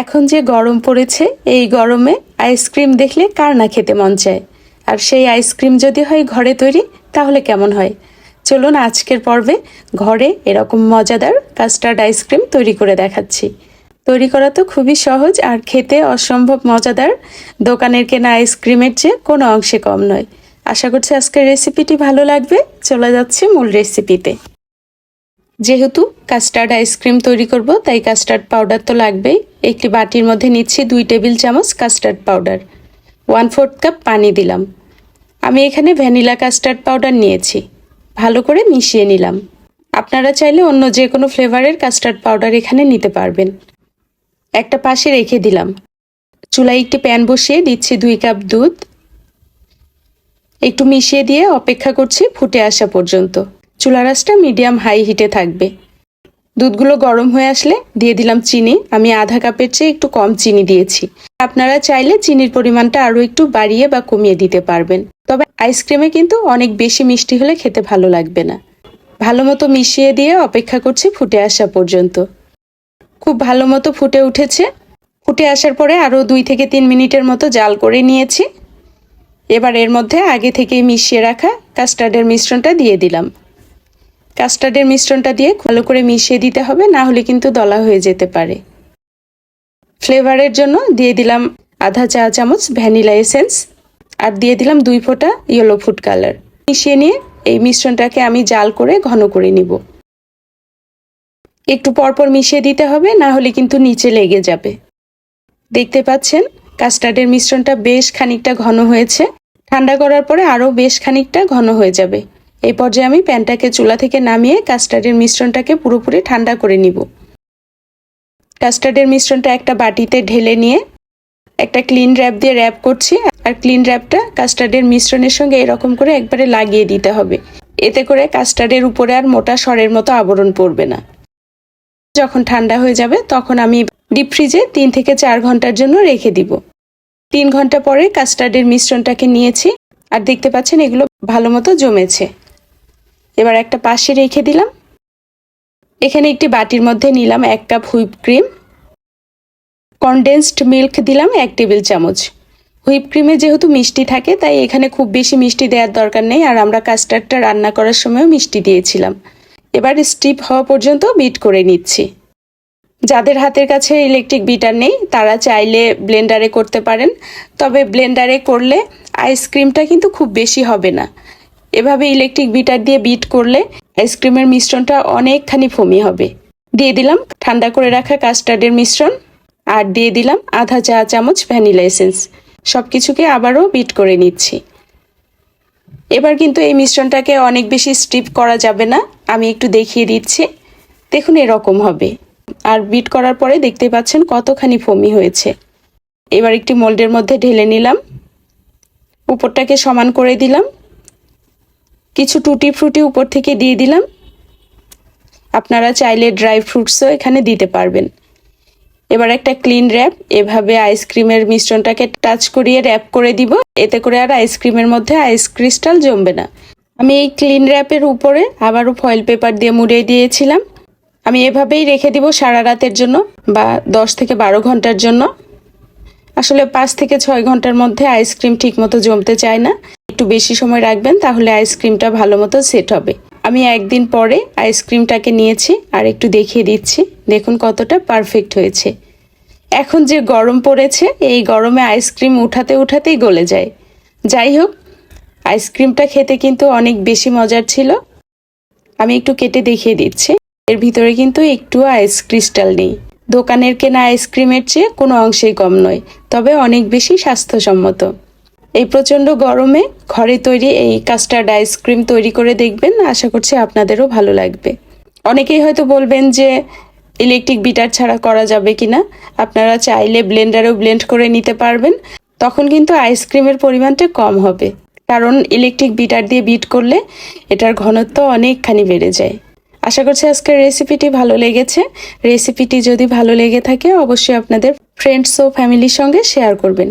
এখন যে গরম পড়েছে, এই গরমে আইসক্রিম দেখলে কার না খেতে মন চায়? আর সেই আইসক্রিম যদি হয় ঘরে তৈরি, তাহলে কেমন হয়? চলুন আজকের পর্বে ঘরে এরকম মজাদার কাস্টার্ড আইসক্রিম তৈরি করে দেখাচ্ছি। তৈরি করা তো খুবই সহজ আর খেতে অসম্ভব মজাদার। দোকানের কেনা আইসক্রিমের চেয়ে কোনো অংশে কম নয়। আশা করছি আজকের রেসিপিটি ভালো লাগবে। চলে যাচ্ছে মূল রেসিপিতে যেহেতু কাস্টার্ড আইসক্রিম তৈরি করব, তাই কাস্টার্ড পাউডার তো লাগবেই। একটি বাটির মধ্যে নিচ্ছি দুই টেবিল চামচ custard powder one fourth cup পানি দিলাম। আমি এখানে ভ্যানিলা কাস্টার্ড পাউডার নিয়েছি। ভালো করে মিশিয়ে নিলাম। আপনারা চাইলে অন্য যে কোনো ফ্লেভারের কাস্টার্ড পাউডার এখানে নিতে পারবেন। একটা পাশে রেখে দিলাম। চুলায় একটি প্যান বসিয়ে দিচ্ছি দুই কাপ দুধ। একটু মিশিয়ে দিয়ে অপেক্ষা করছি ফুটে আসা পর্যন্ত। চুলা রাসটা মিডিয়াম হাই হিটে থাকবে। দুধগুলো গরম হয়ে আসলে দিয়ে দিলাম চিনি। আমি আধা কাপের চেয়ে একটু কম চিনি দিয়েছি। আপনারা চাইলে চিনির পরিমাণটা আরও একটু বাড়িয়ে বা কমিয়ে দিতে পারবেন। তবে আইসক্রিমে কিন্তু অনেক বেশি মিষ্টি হলে খেতে ভালো লাগবে না। ভালো মতো মিশিয়ে দিয়ে অপেক্ষা করছি ফুটে আসা পর্যন্ত। খুব ভালো মতো ফুটে উঠেছে। ফুটে আসার পরে আরও দুই থেকে তিন মিনিটের মতো জাল করে নিয়েছি। এবার এর মধ্যে আগে থেকেই মিশিয়ে রাখা কাস্টার্ডের মিশ্রণটা দিয়ে দিলাম। কাস্টার্ডের মিশ্রণটা দিয়ে ভালো করে মিশিয়ে দিতে হবে, না হলে কিন্তু দলা হয়ে যেতে পারে। ফ্লেভারের জন্য দিয়ে দিলাম আধা চা চামচ ভ্যানিলা এসেন্স আর দিয়ে দিলাম দুই ফোঁটা ইয়েলো ফুড কালার। মিশিয়ে নিয়ে এই মিশ্রণটাকে আমি জাল করে ঘন করে নিব। একটু পরপর মিশিয়ে দিতে হবে, না হলে কিন্তু নিচে লেগে যাবে। দেখতে পাচ্ছেন, কাস্টার্ডের মিশ্রণটা বেশ খানিকটা ঘন হয়েছে। ঠান্ডা করার পরে আরও বেশ খানিকটা ঘন হয়ে যাবে। এই পর্যায়ে আমি প্যানটাকে চুলা থেকে নামিয়ে কাস্টার্ডের মিশ্রণটাকে পুরোপুরি ঠান্ডা করে নিব। কাস্টার্ডের মিশ্রণটা একটা বাটিতে ঢেলে নিয়ে একটা ক্লিন র্যাপ দিয়ে র্যাপ করছি আর ক্লিন র্যাপটা কাস্টার্ডের মিশ্রণের সঙ্গে এরকম করে একবারে লাগিয়ে দিতে হবে। এতে করে কাস্টার্ডের উপরে আর মোটা সরের মতো আবরণ পড়বে না। যখন ঠান্ডা হয়ে যাবে তখন আমি ডিপ ফ্রিজে তিন থেকে চার ঘণ্টার জন্য রেখে দিব। তিন ঘণ্টা পরে কাস্টার্ডের মিশ্রণটাকে নিয়েছি আর দেখতে পাচ্ছেন এগুলো ভালো মতো জমেছে। এবার একটা পাশে রেখে দিলাম। এখানে একটি বাটির মধ্যে নিলাম এক cup whip cream. Condensed milk দিলাম এক টেবিল চামচ। হুইপ ক্রিমে যেহেতু মিষ্টি থাকে, তাই এখানে খুব বেশি মিষ্টি দেওয়ার দরকার নেই, আর আমরা কাস্টার্ডটা রান্না করার সময়ও মিষ্টি দিয়েছিলাম। এবার স্টিপ হওয়া পর্যন্ত বিট করে নিচ্ছি। যাদের হাতের কাছে ইলেকট্রিক বিটার নেই, তারা চাইলে ব্লেন্ডারে করতে পারেন। তবে ব্লেন্ডারে করলে আইসক্রিমটা কিন্তু খুব বেশি হবে না। এভাবে ইলেকট্রিক বিটার দিয়ে বিট করলে আইসক্রিমের মিশ্রণটা অনেকখানি ফমি হবে। দিয়ে দিলাম ঠান্ডা করে রাখা কাস্টার্ডের মিশ্রণ আর দিয়ে দিলাম আধা চা চামচ ভ্যানিলা এসেন্স সব কিছুকে আবারও বিট করে নিচ্ছি। এবার কিন্তু এই মিশ্রণটাকে অনেক বেশি স্টিপ করা যাবে না। আমি একটু দেখিয়ে দিচ্ছি। দেখুন এরকম হবে। আর বিট করার পরে দেখতে পাচ্ছেন কতখানি ফমি হয়েছে। এবার একটি মোল্ডের মধ্যে ঢেলে নিলাম। উপরটাকে সমান করে দিলাম। কিছু টুটি ফ্রুটি উপর থেকে দিয়ে দিলাম। আপনারা চাইলে ড্রাই ফ্রুটসও এখানে দিতে পারবেন। এবার একটা ক্লিন র্যাপ, এভাবে আইসক্রিমের মিশ্রণটাকে টাচ করিয়ে র্যাপ করে দিব। এতে করে আর আইসক্রিমের মধ্যে আইস ক্রিস্টাল জমবে না। আমি এই ক্লিন র্যাপের উপরে আবারও ফয়েল পেপার দিয়ে মুড়িয়ে দিয়েছিলাম। আমি এভাবেই রেখে দিব সারা রাতের জন্য বা দশ থেকে বারো ঘণ্টার জন্য। আসলে পাঁচ থেকে ছয় ঘণ্টার মধ্যে আইসক্রিম ঠিক মতো জমতে চায় না। একটু বেশি সময় রাখবেন, তাহলে আইসক্রিমটা ভালো মতো সেট হবে। আমি একদিন পরে আইসক্রিমটাকে নিয়েছি আর একটু দেখিয়ে দিচ্ছি। দেখুন কতটা পারফেক্ট হয়েছে। এখন যে গরম পড়েছে, এই গরমে আইসক্রিম উঠাতে উঠাতেই গলে যায়। যাই হোক আইসক্রিমটা খেতে কিন্তু অনেক বেশি মজার ছিল। আমি একটু কেটে দেখিয়ে দিচ্ছি। এর ভিতরে কিন্তু একটু আইস ক্রিস্টাল নেই। দোকানের কেনা আইসক্রিমের চেয়ে কোনো অংশেই কম নয়, তবে অনেক বেশি স্বাস্থ্যসম্মত। এই প্রচণ্ড গরমে ঘরে তৈরি এই কাস্টার্ড আইসক্রিম তৈরি করে দেখবেন, আশা করছি আপনাদেরও ভালো লাগবে। অনেকেই হয়তো বলবেন যে ইলেকট্রিক বিটার ছাড়া করা যাবে কিনা, আপনারা চাইলে ব্লেন্ডারেও ব্লেন্ড করে নিতে পারবেন, তখন কিন্তু আইসক্রিমের পরিমাণটা কম হবে। কারণ ইলেকট্রিক বিটার দিয়ে বিট করলে এটার ঘনত্ব অনেকখানি বেড়ে যায়। আশা করছি আজকের রেসিপিটি ভালো লেগেছে। রেসিপিটি যদি ভালো লেগে থাকে, অবশ্যই আপনাদের ফ্রেন্ডস ও ফ্যামিলির সঙ্গে শেয়ার করবেন।